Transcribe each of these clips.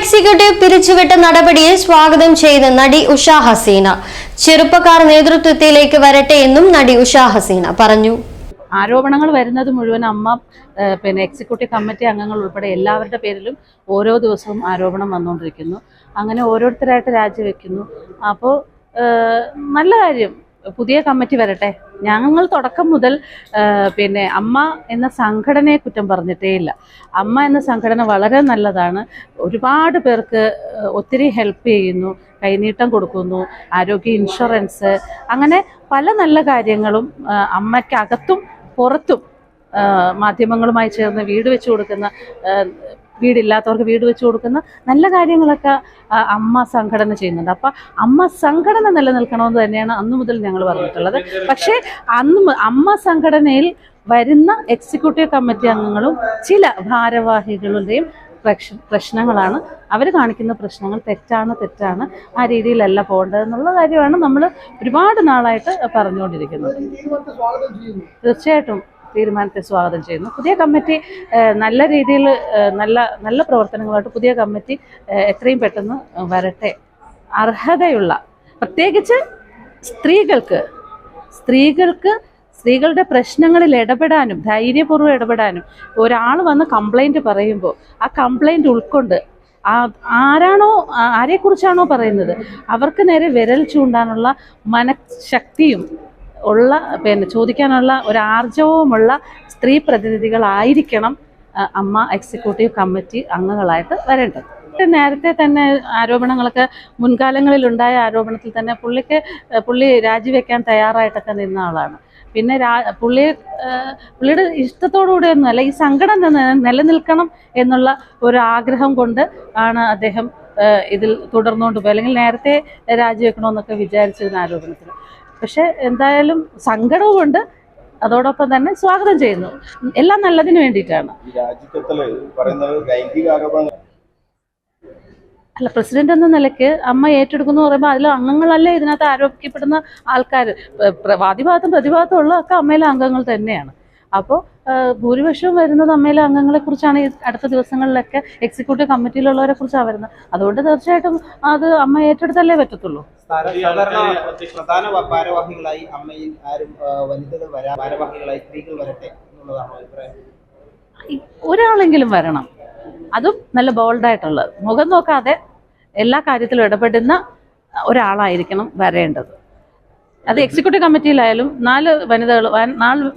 Executive പിരിച്ചുവിട്ട നടപടിയെ സ്വാഗതം ചെയ്ത് നടി ഉഷ ഹസീന. ചെറുപ്പക്കാർ നേതൃത്വത്തിലേക്ക് വരട്ടെ എന്നും നടി ഉഷ ഹസീന പറഞ്ഞു. ആരോപണങ്ങൾ വരുന്നത് മുഴുവൻ അമ്മ പിന്നെ എക്സിക്യൂട്ടീവ് കമ്മിറ്റി അംഗങ്ങൾ ഉൾപ്പെടെ എല്ലാവരുടെ പേരിലും ഓരോ ദിവസവും ആരോപണം വന്നുകൊണ്ടിരിക്കുന്നു. അങ്ങനെ ഓരോരുത്തരായിട്ട് രാജിവെക്കുന്നു. അപ്പോൾ നല്ല കാര്യം. പുതിയ കമ്മിറ്റി വരട്ടെ. ഞങ്ങൾ തുടക്കം മുതൽ പിന്നെ അമ്മ എന്ന സംഘടനയെ കുറ്റം പറഞ്ഞിട്ടേ ഇല്ല. അമ്മ എന്ന സംഘടന വളരെ നല്ലതാണ്. ഒരുപാട് പേർക്ക് ഒത്തിരി ഹെൽപ്പ് ചെയ്യുന്നു കൈനീട്ടം കൊടുക്കുന്നു ആരോഗ്യ ഇൻഷുറൻസ് അങ്ങനെ പല നല്ല കാര്യങ്ങളും അമ്മയ്ക്കകത്തും പുറത്തും മാധ്യമങ്ങളുമായി ചേർന്ന് വീട് വെച്ച് കൊടുക്കുന്ന വീടില്ലാത്തവർക്ക് വീട് വെച്ച് കൊടുക്കുന്ന നല്ല കാര്യങ്ങളൊക്കെ അമ്മ സംഘടന ചെയ്യുന്നുണ്ട്. അപ്പം അമ്മ സംഘടന നിലനിൽക്കണമെന്ന് തന്നെയാണ് അന്നു മുതൽ ഞങ്ങൾ പറഞ്ഞിട്ടുള്ളത്. പക്ഷേ അന്ന് അമ്മ സംഘടനയിൽ വരുന്ന എക്സിക്യൂട്ടീവ് കമ്മിറ്റി അംഗങ്ങളും ചില ഭാരവാഹികളുടെയും പ്രശ്നങ്ങളാണ്. അവർ കാണിക്കുന്ന പ്രശ്നങ്ങൾ തെറ്റാണ് തെറ്റാണ് ആ രീതിയിലല്ല പോകേണ്ടത് എന്നുള്ള കാര്യമാണ് നമ്മൾ ഒരുപാട് നാളായിട്ട് പറഞ്ഞുകൊണ്ടിരിക്കുന്നത്. തീർച്ചയായിട്ടും. തീരുമാനത്തെ സ്വാഗതം ചെയ്യുന്നു. പുതിയ കമ്മിറ്റി നല്ല രീതിയിൽ നല്ല നല്ല പ്രവർത്തനങ്ങളായിട്ട് പുതിയ കമ്മിറ്റി എത്രയും പെട്ടെന്ന് വരട്ടെ. അർഹതയുള്ള പ്രത്യേകിച്ച് സ്ത്രീകൾക്ക് സ്ത്രീകൾക്ക് സ്ത്രീകളുടെ പ്രശ്നങ്ങളിൽ ഇടപെടാനും ധൈര്യപൂർവം ഇടപെടാനും ഒരാൾ വന്ന് കംപ്ലൈന്റ് പറയുമ്പോൾ ആ കംപ്ലൈന്റ് ഉൾക്കൊണ്ട് ആ ആരാണോ ആരെക്കുറിച്ചാണോ പറയുന്നത്? അവർക്ക് നേരെ വിരൽ ചൂണ്ടാനുള്ള മനഃശക്തിയും ഉള്ള പിന്നെ ചോദിക്കാനുള്ള ഒരു ആർജവമുള്ള സ്ത്രീ പ്രതിനിധികളായിരിക്കണം അമ്മ എക്സിക്യൂട്ടീവ് കമ്മിറ്റി അംഗങ്ങളായിട്ട് വരേണ്ടത്. നേരത്തെ തന്നെ ആരോപണങ്ങളൊക്കെ മുൻകാലങ്ങളിൽ ഉണ്ടായ ആരോപണത്തിൽ തന്നെ പുള്ളിക്ക് പുള്ളി രാജിവെക്കാൻ തയ്യാറായിട്ടൊക്കെ നിന്ന ആളാണ്. പിന്നെ രാ പുള്ളി പുള്ളിയുടെ പുള്ളിയുടെ ഇഷ്ടത്തോടുകൂടിയൊന്നുമല്ല ഈ നി- നിലനിൽക്കണം എന്നുള്ള ഒരു ആഗ്രഹം കൊണ്ട് ആണ് അദ്ദേഹം ഇതിൽ തുടർന്നുകൊണ്ട് പോയി അല്ലെങ്കിൽ നേരത്തെ രാജിവെക്കണമെന്നൊക്കെ വിചാരിച്ചിരുന്ന ആരോപണത്തിൽ. പക്ഷെ എന്തായാലും സങ്കടവുമുണ്ട്. അതോടൊപ്പം തന്നെ സ്വാഗതം ചെയ്യുന്നു. എല്ലാം നല്ലതിന് വേണ്ടിയിട്ടാണ്. അല്ല പ്രസിഡന്റ് എന്ന നിലയ്ക്ക് അമ്മ ഏറ്റെടുക്കുന്നു പറയുമ്പോൾ അതിൽ അംഗങ്ങളല്ലേ ഇതിനകത്ത് ആരോപിക്കപ്പെടുന്ന ആൾക്കാർ വാദിഭാഗത്തും പ്രതിഭാഗത്തും ഉള്ളതൊക്കെ അമ്മയിലെ അംഗങ്ങൾ തന്നെയാണ്. അപ്പോൾ ഭൂരിപക്ഷവും വരുന്ന അമ്മയിലെ അംഗങ്ങളെ കുറിച്ചാണ് ഈ അടുത്ത ദിവസങ്ങളിലൊക്കെ എക്സിക്യൂട്ടീവ് കമ്മിറ്റിയിലുള്ളവരെ കുറിച്ചാണ് വരുന്നത്. അതുകൊണ്ട് തീർച്ചയായിട്ടും അത് അമ്മ ഏറ്റെടുത്തല്ലേ പറ്റത്തുള്ളൂ? സാധാരണ പ്രധാന ഭാരവാഹികളായി അമ്മയിൽ ആരും വനിതകൾ വരാ ഭാരവാഹികളായി സ്ത്രീകൾ വരട്ടെ എന്നുള്ളതാണ് അഭിപ്രായം? ഒരാളെങ്കിലും വരണം. അതും നല്ല ബോൾഡായിട്ടുള്ളത് മുഖം നോക്കാതെ എല്ലാ കാര്യത്തിലും ഇടപെടുന്ന ഒരാളായിരിക്കണം വരേണ്ടത്. അത് എക്സിക്യൂട്ടീവ് കമ്മിറ്റിയിലായാലും നാല് വനിതകൾ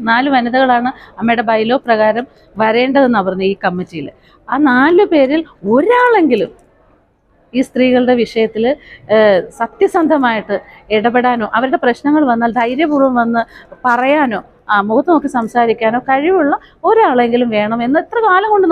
നാല് വനിതകളാണ് അമ്മയുടെ ബൈലോ പ്രകാരം വരേണ്ടതെന്നാണ് പറഞ്ഞത് ഈ കമ്മിറ്റിയിൽ ആ നാല് പേരിൽ ഒരാളെങ്കിലും ഈ സ്ത്രീകളുടെ വിഷയത്തിൽ സത്യസന്ധമായിട്ട് ഇടപെടാനോ അവരുടെ പ്രശ്നങ്ങൾ വന്നാൽ ധൈര്യപൂർവം വന്ന് പറയാനോ മുഖത്ത് നോക്കി സംസാരിക്കാനോ കഴിവുള്ള ഒരാളെങ്കിലും വേണം എന്ന് എത്ര കാലം കൊണ്ട്